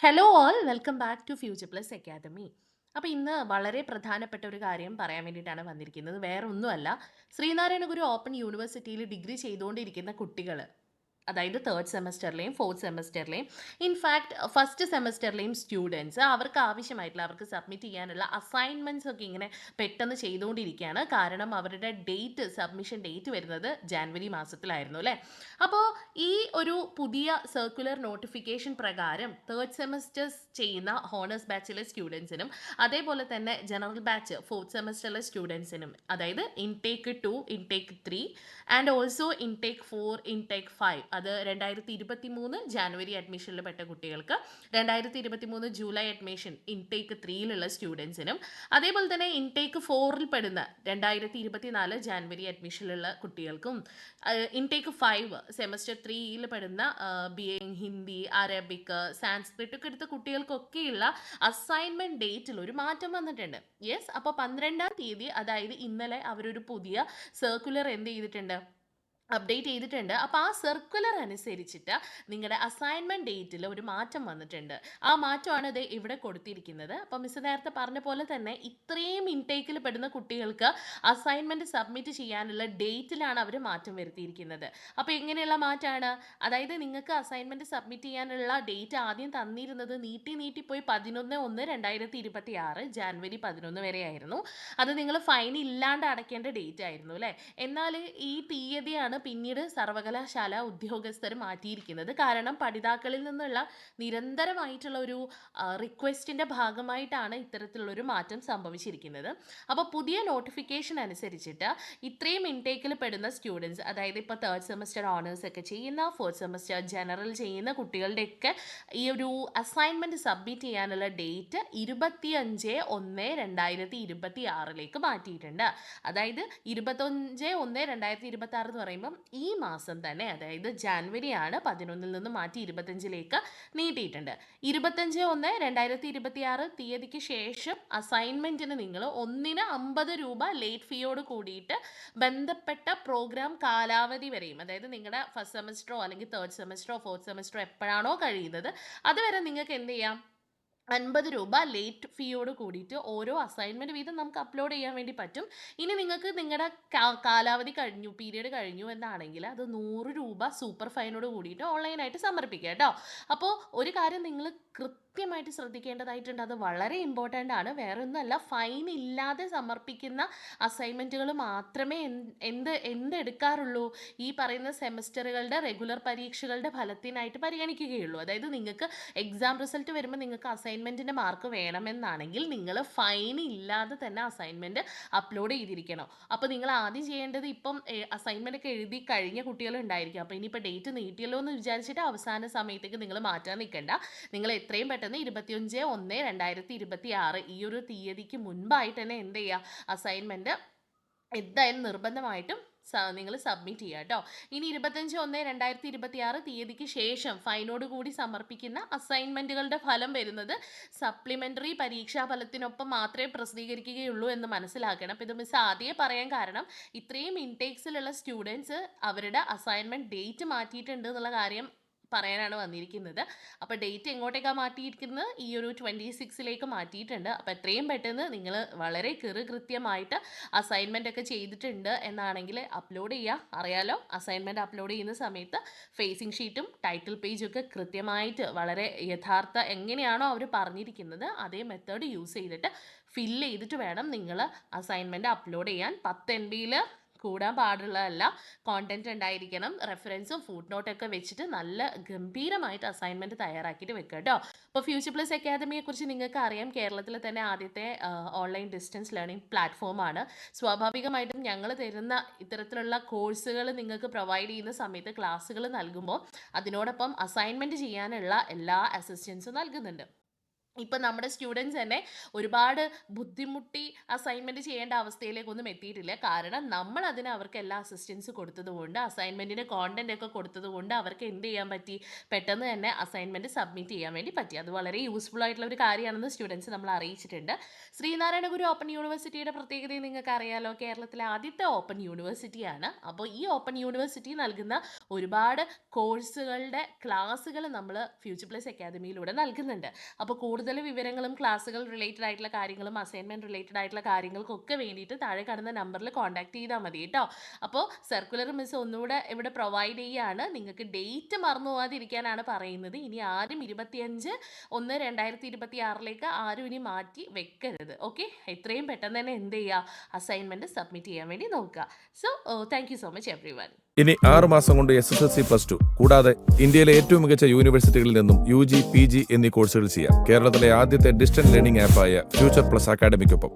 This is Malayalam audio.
Hello all welcome back to Future Plus Academy അപ്പോൾ ഇന്ന് വളരെ പ്രധാനപ്പെട്ട ഒരു കാര്യം പറയാൻ വേണ്ടിയിട്ടാണ് വന്നിരിക്കുന്നത്. വേറെ ഒന്നുമല്ല ശ്രീനാരായണ ഗുരു ഓപ്പൺ യൂണിവേഴ്സിറ്റിയിൽ ഡിഗ്രി ചെയ്തുകൊണ്ടിരിക്കുന്ന കുട്ടികൾ അതായത് തേർഡ് സെമസ്റ്ററിലെയും ഫോർത്ത് സെമസ്റ്ററിലെയും ഇൻഫാക്ട് ഫസ്റ്റ് സെമസ്റ്ററിലെയും സ്റ്റുഡൻസ് അവർക്ക് ആവശ്യമായിട്ടുള്ള അവർക്ക് സബ്മിറ്റ് ചെയ്യാനുള്ള അസൈൻമെന്റ്സ് ഒക്കെ ഇങ്ങനെ പെട്ടെന്ന് ചെയ്തുകൊണ്ടിരിക്കുകയാണ്. കാരണം അവരുടെ ഡേറ്റ് സബ്മിഷൻ ഡേറ്റ് വരുന്നത് ജാനുവരി മാസത്തിലായിരുന്നു അല്ലേ? അപ്പോൾ ഈ ഒരു പുതിയ സർക്കുലർ നോട്ടിഫിക്കേഷൻ പ്രകാരം തേർഡ് സെമസ്റ്റേഴ്സ് ചെയ്യുന്ന ഹോണേഴ്സ് ബാച്ചിലെ സ്റ്റുഡൻസിനും അതേപോലെ തന്നെ ജനറൽ ബാച്ച് ഫോർത്ത് സെമസ്റ്ററിലെ സ്റ്റുഡൻസിനും അതായത് intake two intake three and also intake four intake five അത് രണ്ടായിരത്തി ഇരുപത്തി മൂന്ന് ജാനുവരി അഡ്മിഷനിൽ പെട്ട കുട്ടികൾക്ക് രണ്ടായിരത്തി ഇരുപത്തി മൂന്ന് ജൂലൈ അഡ്മിഷൻ ഇൻടേക്ക് ത്രീയിലുള്ള സ്റ്റുഡൻസിനും അതേപോലെ തന്നെ ഇൻടേക്ക് ഫോറിൽ പെടുന്ന രണ്ടായിരത്തി ഇരുപത്തി നാല് ജാനുവരി അഡ്മിഷനിലുള്ള കുട്ടികൾക്കും ഇൻടേക്ക് ഫൈവ് സെമസ്റ്റർ ത്രീയിൽ പെടുന്ന B A Hindi Arabic Sanskrit ഒക്കെ എടുത്ത കുട്ടികൾക്കൊക്കെയുള്ള അസൈൻമെന്റ് ഡേറ്റിൽ ഒരു മാറ്റം വന്നിട്ടുണ്ട്. യെസ് അപ്പോൾ പന്ത്രണ്ടാം തീയതി അതായത് ഇന്നലെ അവരൊരു പുതിയ സർക്കുലർ എന്ത് ചെയ്തിട്ടുണ്ട്? അപ്ഡേറ്റ് ചെയ്തിട്ടുണ്ട്. അപ്പോൾ ആ സർക്കുലർ അനുസരിച്ചിട്ട് നിങ്ങളുടെ അസൈൻമെന്റ് ഡേറ്റിൽ ഒരു മാറ്റം വന്നിട്ടുണ്ട്. ആ മാറ്റമാണ് ഇത് ഇവിടെ കൊടുത്തിരിക്കുന്നത്. അപ്പോൾ മിസ് നേരത്തെ പറഞ്ഞ പോലെ തന്നെ ഇത്രയും ഇൻടേക്കിൽ പെടുന്ന കുട്ടികൾക്ക് അസൈൻമെന്റ് സബ്മിറ്റ് ചെയ്യാനുള്ള ഡേറ്റിലാണ് അവർ മാറ്റം വരുത്തിയിരിക്കുന്നത്. അപ്പോൾ എങ്ങനെയുള്ള മാറ്റമാണ് അതായത് നിങ്ങൾക്ക് അസൈൻമെന്റ് സബ്മിറ്റ് ചെയ്യാനുള്ള ഡേറ്റ് ആദ്യം തന്നിരുന്നത് നീട്ടി നീട്ടി പോയി പതിനൊന്ന് ഒന്ന് രണ്ടായിരത്തി ഇരുപത്തി ആറ് ജാനുവരി പതിനൊന്ന് വരെയായിരുന്നു അത് നിങ്ങൾ ഫൈൻ ഇല്ലാണ്ട് അടയ്ക്കേണ്ട ഡേറ്റ് ആയിരുന്നു അല്ലേ? എന്നാൽ ഈ തീയതിയാണ് പിന്നീട് സർവകലാശാല ഉദ്യോഗസ്ഥർ മാറ്റിയിരിക്കുന്നത്. കാരണം പഠിതാക്കളിൽ നിന്നുള്ള നിരന്തരമായിട്ടുള്ള ഒരു റിക്വസ്റ്റിന്റെ ഭാഗമായിട്ടാണ് ഇത്തരത്തിലുള്ളൊരു മാറ്റം സംഭവിച്ചിരിക്കുന്നത്. അപ്പോൾ പുതിയ നോട്ടിഫിക്കേഷൻ അനുസരിച്ചിട്ട് ഇത്രയും ഇൻടേക്കിൽ പെടുന്ന സ്റ്റുഡൻസ് അതായത് ഇപ്പോൾ തേർഡ് സെമസ്റ്റർ ഓണേഴ്സ് ഒക്കെ ചെയ്യുന്ന ഫോർത്ത് സെമസ്റ്റർ ജനറൽ ചെയ്യുന്ന കുട്ടികളുടെയൊക്കെ ഈ ഒരു അസൈൻമെന്റ് സബ്മിറ്റ് ചെയ്യാനുള്ള ഡേറ്റ് ഇരുപത്തിയഞ്ച് ഒന്ന് രണ്ടായിരത്തി ഇരുപത്തി ആറിലേക്ക് മാറ്റിയിട്ടുണ്ട്. അതായത് ഇരുപത്തഞ്ച് ഒന്ന് രണ്ടായിരത്തി ഇരുപത്തി ആറ് എന്ന് പറയുമ്പം ഈ മാസം തന്നെ അതായത് ജാനുവരിയാണ് പതിനൊന്നിൽ നിന്ന് മാറ്റി ഇരുപത്തഞ്ചിലേക്ക് നീട്ടിയിട്ടുണ്ട്. ഇരുപത്തഞ്ച് ഒന്ന് രണ്ടായിരത്തി ഇരുപത്തി ആറ് തീയതിക്ക് ശേഷം അസൈൻമെന്റിന് നിങ്ങൾ ഒന്നിന് അമ്പത് രൂപ ലേറ്റ് ഫീയോട് കൂടിയിട്ട് ബന്ധപ്പെട്ട പ്രോഗ്രാം കാലാവധി വരെയും അതായത് നിങ്ങളുടെ ഫസ്റ്റ് സെമസ്റ്ററോ അല്ലെങ്കിൽ തേർഡ് സെമസ്റ്ററോ ഫോർത്ത് സെമസ്റ്ററോ എപ്പോഴാണോ കഴിയുന്നത് അതുവരെ നിങ്ങൾക്ക് എന്ത് ചെയ്യാം? അൻപത് രൂപ ലേറ്റ് ഫീയോട് കൂടിയിട്ട് ഓരോ അസൈൻമെന്റ് വീതം നമുക്ക് അപ്ലോഡ് ചെയ്യാൻ വേണ്ടി പറ്റും. ഇനി നിങ്ങൾക്ക് നിങ്ങളുടെ കാലാവധി കഴിഞ്ഞു പീരീഡ് കഴിഞ്ഞു എന്നാണെങ്കിൽ അത് നൂറ് രൂപ സൂപ്പർ ഫൈനോട് കൂടിയിട്ട് ഓൺലൈനായിട്ട് സമർപ്പിക്കുക കേട്ടോ അപ്പോൾ ഒരു കാര്യം നിങ്ങൾ കൃത്യമായിട്ട് ശ്രദ്ധിക്കേണ്ടതായിട്ടുണ്ട്. അത് വളരെ ഇമ്പോർട്ടന്റ് ആണ്. വേറെ ഒന്നുമല്ല ഫൈൻ ഇല്ലാതെ സമർപ്പിക്കുന്ന അസൈൻമെന്റുകൾ മാത്രമേ എന്ത് എന്തെടുക്കാറുള്ളൂ? ഈ പറയുന്ന സെമസ്റ്ററുകളുടെ റെഗുലർ പരീക്ഷകളുടെ ഫലത്തിനായിട്ട് പരിഗണിക്കുകയുള്ളൂ. അതായത് നിങ്ങൾക്ക് എക്സാം റിസൾട്ട് വരുമ്പോൾ നിങ്ങൾക്ക് അസൈൻമെന്റിന്റെ മാർക്ക് വേണമെന്നാണെങ്കിൽ നിങ്ങൾ ഫൈൻ ഇല്ലാതെ തന്നെ അസൈൻമെന്റ് അപ്ലോഡ് ചെയ്തിരിക്കണം. അപ്പോൾ നിങ്ങൾ ആദ്യം ചെയ്യേണ്ടത് ഇപ്പം അസൈൻമെന്റ് ഒക്കെ എഴുതി കഴിഞ്ഞ കുട്ടികളുണ്ടായിരിക്കും. അപ്പോൾ ഇനിയിപ്പോൾ ഡേറ്റ് നീട്ടിയല്ലോ എന്ന് വിചാരിച്ചിട്ട് അവസാന സമയത്തേക്ക് നിങ്ങൾ മാറ്റാൻ നിൽക്കണ്ട. നിങ്ങൾ എത്രയും പെട്ടെന്ന് ഇരുപത്തിയഞ്ച് ഒന്ന് രണ്ടായിരത്തി ഇരുപത്തി ആറ് ഈ ഒരു തീയതിക്ക് മുൻപായിട്ട് തന്നെ എന്ത് ചെയ്യുക അസൈൻമെന്റ് എന്തായാലും നിർബന്ധമായിട്ടും നിങ്ങൾ സബ്മിറ്റ് ചെയ്യുക കേട്ടോ ഇനി ഇരുപത്തഞ്ച് ഒന്ന് രണ്ടായിരത്തി ഇരുപത്തി ആറ് തീയതിക്ക് ശേഷം ഫൈനോട് കൂടി സമർപ്പിക്കുന്ന അസൈൻമെന്റുകളുടെ ഫലം വരുന്നത് സപ്ലിമെന്ററി പരീക്ഷാ ഫലത്തിനൊപ്പം മാത്രമേ പ്രസിദ്ധീകരിക്കുകയുള്ളൂ എന്ന് മനസ്സിലാക്കണം. അപ്പോൾ ഇത് മിസ് ആദ്യം പറയാൻ കാരണം ഇത്രയും ഇൻടേക്സിലുള്ള സ്റ്റുഡൻസ് അവരുടെ അസൈൻമെന്റ് ഡേറ്റ് മാറ്റിയിട്ടുണ്ട് എന്നുള്ള കാര്യം പറയാനാണ് വന്നിരിക്കുന്നത്. അപ്പോൾ ഡേറ്റ് എങ്ങോട്ടേക്കാണ് മാറ്റിയിരിക്കുന്നത്? ഈ ഒരു ട്വന്റി സിക്സിലേക്ക് മാറ്റിയിട്ടുണ്ട്. അപ്പോൾ എത്രയും പെട്ടെന്ന് നിങ്ങൾ വളരെ കൃ കൃത്യമായിട്ട് അസൈൻമെന്റ് ഒക്കെ ചെയ്തിട്ടുണ്ട് എന്നാണെങ്കിൽ അപ്ലോഡ് ചെയ്യുക അറിയാലോ അസൈൻമെന്റ് അപ്ലോഡ് ചെയ്യുന്ന സമയത്ത് ഫേസിംഗ് ഷീറ്റും ടൈറ്റിൽ പേജും ഒക്കെ കൃത്യമായിട്ട് വളരെ യഥാർത്ഥ എങ്ങനെയാണോ അവർ പറഞ്ഞിരിക്കുന്നത് അതേ മെത്തേഡ് യൂസ് ചെയ്തിട്ട് ഫില്ല് ചെയ്തിട്ട് വേണം നിങ്ങൾ അസൈൻമെന്റ് അപ്ലോഡ് ചെയ്യാൻ. പത്ത് എം ബിയിൽ കൂടാൻ പാടുള്ളതല്ല. കോണ്ടന്റ് ഉണ്ടായിരിക്കണം. റെഫറൻസും ഫുഡ് നോട്ടൊക്കെ വെച്ചിട്ട് നല്ല ഗംഭീരമായിട്ട് അസൈൻമെന്റ് തയ്യാറാക്കിയിട്ട് വെക്കുക കേട്ടോ അപ്പോൾ ഫ്യൂച്ചർ പ്ലസ് അക്കാദമിയെക്കുറിച്ച് നിങ്ങൾക്ക് അറിയാം. കേരളത്തിൽ തന്നെ ആദ്യത്തെ ഓൺലൈൻ ഡിസ്റ്റൻസ് ലേണിംഗ് പ്ലാറ്റ്ഫോമാണ് സ്വാഭാവികമായിട്ടും ഞങ്ങൾ തരുന്ന ഇത്തരത്തിലുള്ള കോഴ്സുകൾ നിങ്ങൾക്ക് പ്രൊവൈഡ് ചെയ്യുന്ന സമയത്ത് ക്ലാസ്സുകൾ നൽകുമ്പോൾ അതിനോടൊപ്പം അസൈൻമെന്റ് ചെയ്യാനുള്ള എല്ലാ അസിസ്റ്റൻസും നൽകുന്നുണ്ട്. ഇപ്പം നമ്മുടെ സ്റ്റുഡൻസ് തന്നെ ഒരുപാട് ബുദ്ധിമുട്ടി അസൈൻമെന്റ് ചെയ്യേണ്ട അവസ്ഥയിലേക്കൊന്നും എത്തിയിട്ടില്ല. കാരണം നമ്മൾ അതിന് അവർക്ക് എല്ലാ അസിസ്റ്റൻസ് കൊടുത്തതുകൊണ്ട് അസൈൻമെന്റിന് കോണ്ടന്റ് ഒക്കെ കൊടുത്തതുകൊണ്ട് അവർക്ക് എന്ത് ചെയ്യാൻ പറ്റി? പെട്ടെന്ന് തന്നെ അസൈൻമെന്റ് സബ്മിറ്റ് ചെയ്യാൻ വേണ്ടി പറ്റി. അത് വളരെ യൂസ്ഫുൾ ആയിട്ടുള്ള ഒരു കാര്യമാണെന്ന് സ്റ്റുഡൻസ് നമ്മൾ അറിയിച്ചിട്ടുണ്ട്. ശ്രീനാരായണ ഗുരു ഓപ്പൺ യൂണിവേഴ്സിറ്റിയുടെ പ്രത്യേകത നിങ്ങൾക്ക് അറിയാലോ? കേരളത്തിലെ ആദ്യത്തെ ഓപ്പൺ യൂണിവേഴ്സിറ്റിയാണ്. അപ്പോൾ ഈ ഓപ്പൺ യൂണിവേഴ്സിറ്റി നൽകുന്ന ഒരുപാട് കോഴ്സുകളുടെ ക്ലാസ്സുകൾ നമ്മൾ ഫ്യൂച്ചർ പ്ലസ് അക്കാദമിയിലൂടെ നൽകുന്നുണ്ട്. അപ്പോൾ കൂടുതൽ വിവരങ്ങളും ക്ലാസ്സുകൾ റിലേറ്റഡ് ആയിട്ടുള്ള കാര്യങ്ങളും അസൈൻമെന്റ് റിലേറ്റഡ് ആയിട്ടുള്ള കാര്യങ്ങൾക്കൊക്കെ വേണ്ടിയിട്ട് താഴെ കാണുന്ന നമ്പറിൽ കോൺടാക്ട് ചെയ്താൽ മതി കേട്ടോ. അപ്പോൾ സർക്കുലർ മിസ് ഒന്നുകൂടെ ഇവിടെ പ്രൊവൈഡ് ചെയ്യുകയാണ് നിങ്ങൾക്ക് ഡേറ്റ് മറന്നു പോകാതിരിക്കാനാണ് പറയുന്നത്. ഇനി ആരും ഇരുപത്തിയഞ്ച് ഒന്ന് രണ്ടായിരത്തി ഇരുപത്തി ആറിലേക്ക് ആരും ഇനി മാറ്റി വെക്കരുത്. ഓക്കെ എത്രയും പെട്ടെന്ന് തന്നെ എന്ത് ചെയ്യുക അസൈൻമെന്റ് സബ്മിറ്റ് ചെയ്യാൻ വേണ്ടി നോക്കുക. So thank so much one ഇനി ആറ് മാസം കൊണ്ട് S S L C plus two കൂടാതെ ഇന്ത്യയിലെ ഏറ്റവും മികച്ച യൂണിവേഴ്സിറ്റികളിൽ നിന്നും യു ജി പി ജി എന്നീ കോഴ്സുകൾ ചെയ്യാം. കേരളത്തിലെ ആദ്യത്തെ ഡിസ്റ്റന്റ് ലേണിംഗ് ആപ്പായ ഫ്യൂച്ചർ പ്ലസ് അക്കാഡമിക്കൊപ്പം.